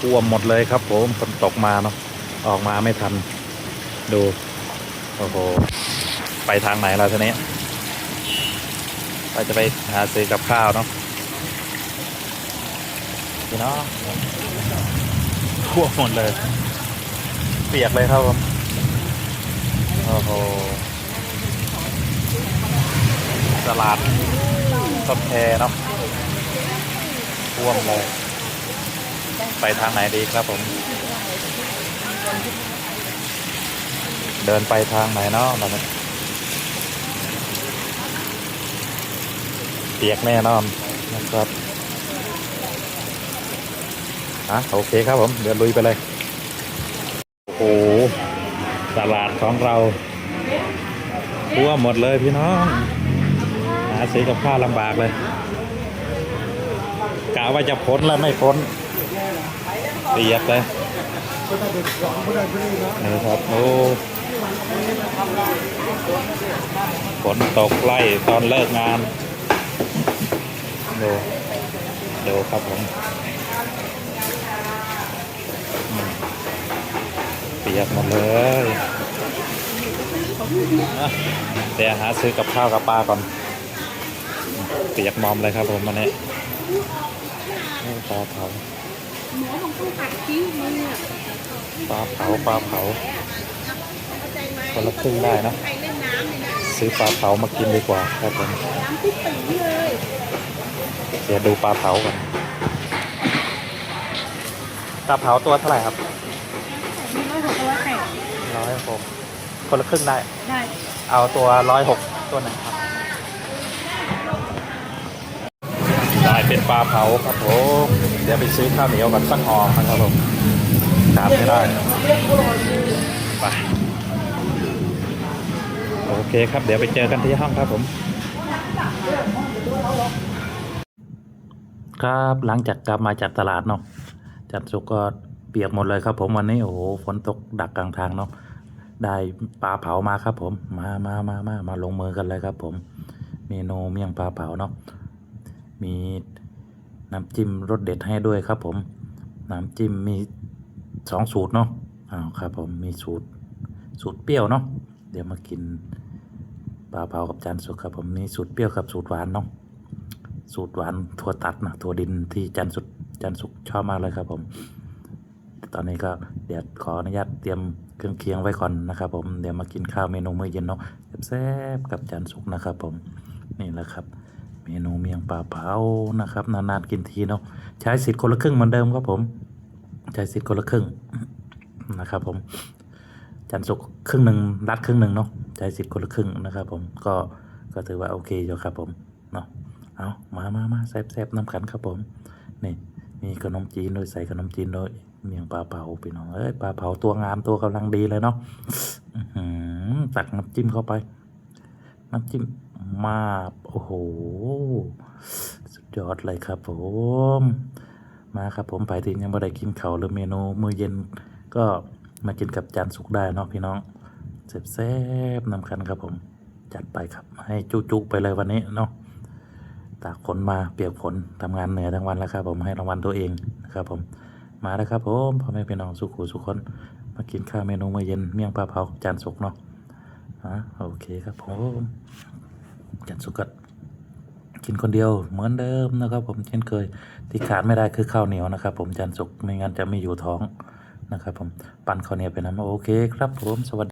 ท่วมหมดเลยครับผมฝนตกมาเนาะออกมาไม่ทัน ดูโอ้โหไปทางไหนเราทีนี้เราจะไปหาซื้อกับข้าวเนาะพี่น้องท่วมหมดเลย เปียกเลยครับผมโอ้โหตลาดต้นแพเนาะท่วมเลย ไปทางไหนดีครับผม เดินไปทางไหนเนาะเราเนี่ยเปียกแน่นอนนะครับอะโอเคครับผม เดี๋ยวลุยไปเลย โอ้โหตลาดของเราท่วหมดเลยพี่น้อง หาซื้อกับข้าวลำบากเลยกะว่าจะพ้นแล้วไม่พ้น เปียกเลยนี่ครับโอ้ฝนตกไล่ตอนเลิกงาน ดู ดูครับผมเปียกหมดเลยเดี๋ยวหาซื้อกับข้าวกับปลาก่อน เปียกมอมเลยครับผมวันนี้ปลาเผา หมอของต้องตัดคิ้วมือปลาเผาปลาเผาเข้าใจไหมคนละครึ่งได้นะใครเล่นน้ำเนี่ยนะซื้อปลาเผามากินดีกว่าครับผมน้ำปุ๊บปีเลยเดี๋ยวดูปลาเผากันปลาเผาตัวเท่าไหร่ครับมีร้อยหกร้อยแปดร้อยหกคนละครึ่งได้ ได้ เอาตัวร้อยหกตัวหนึ่งครับ ได้เป็นปลาเผาครับผมเดี๋ยวไปซื้อข้าวเหนียวกับสักห่อครับผมขาดไม่ได้ไปโอเคครับ เดี๋ยวไปเจอกันที่ห้องครับผม ครับหลังจากกลับมาจากตลาดเนาะจัดสุกก็เปียกหมดเลยครับ ผมวันนี้โอ้โหฝนตกดักกลางทางเนาะได้ปลาเผามาครับผมมามามามามาลงมือกันเลยครับ ผม เมนูเมี่ยงปลาเผาเนาะ มีน้ำจิ้มรสเด็ดให้ด้วยครับผม น้ำจิ้มมีสองสูตรเนาะอ้าวครับผมมีสูตรสูตรเปรี้ยวเนาะเดี๋ยวมากินปลาเผากับจานสุกครับผมมีสูตรเปรี้ยวกับสูตรหวานเนาะสูตรหวานถั่วตัดนะถั่วดินที่จันสุดจันสุกชอบมากเลยครับผม ตอนนี้ก็เดี๋ยวขออนุญาตเตรียมเครื่องเคียงไว้ก่อนนะครับ ผมเดี๋ยวมากินข้าวเมนูมื้อเย็นเนาะแซ่บกับจันสุกนะครับ ผมนี่แหละครับ เมนูเมียงปลาเผานะครับ นานๆกินทีเนาะใช้สิทธิ์คนละครึ่งเหมือนเดิมครับผม ใช้สิทธิ์คนละครึ่งนะครับผมจันสุกครึ่งหนึ่งรัดครึ่งหนึ่งเนาะใช้สิทธิ์คนละครึ่งนะครับ ผมก็ก็ถือว่าโอเคอยู่ครับผมเนาะเอามามามาแซ่บแซบน้ำขันครับผมนี่มีขนมจีนโดยใส่ขนมจีนโดยเมียงปลาเผาพี่น้องเอ้ยปลาเผาตัวงามตัวกำลังดีเลยเนาะหือตักน้ำจิ้มเข้าไป น้ำจิ้ม มาบโอ้โห สุดยอดเลยครับผม มาครับผมไปที่ยังไม่ได้กินเขาหรือเมนูมื้อเย็นก็มากินกับจานสุกได้เนาะพี่น้องแซ่บๆน้ำขันครับผม จัดไปครับ ให้จุๆไปเลยวันนี้เนาะตากฝนมาเปียกฝนทำงานเหนื่อยทั้งวันแล้วครับผมให้รางวัลตัวเองนะครับผมมาแล้วครับผมพ่อแม่พี่น้องสุขุสุขคน มากินข้าวเมนูมื้อเย็นเมี่ยงปลาเผากับจานสุกเนาะอะโอเคครับผม จันสุกก็กินคนเดียวเหมือนเดิมนะครับ ผมเช่นเคยที่ขาดไม่ได้คือข้าวเหนียวนะครับ ผมจันสุกไม่งั้นจะไม่อยู่ท้องนะครับ ผมปั่นข้าวเหนียวไปนะโอเคครับผมสวัสดี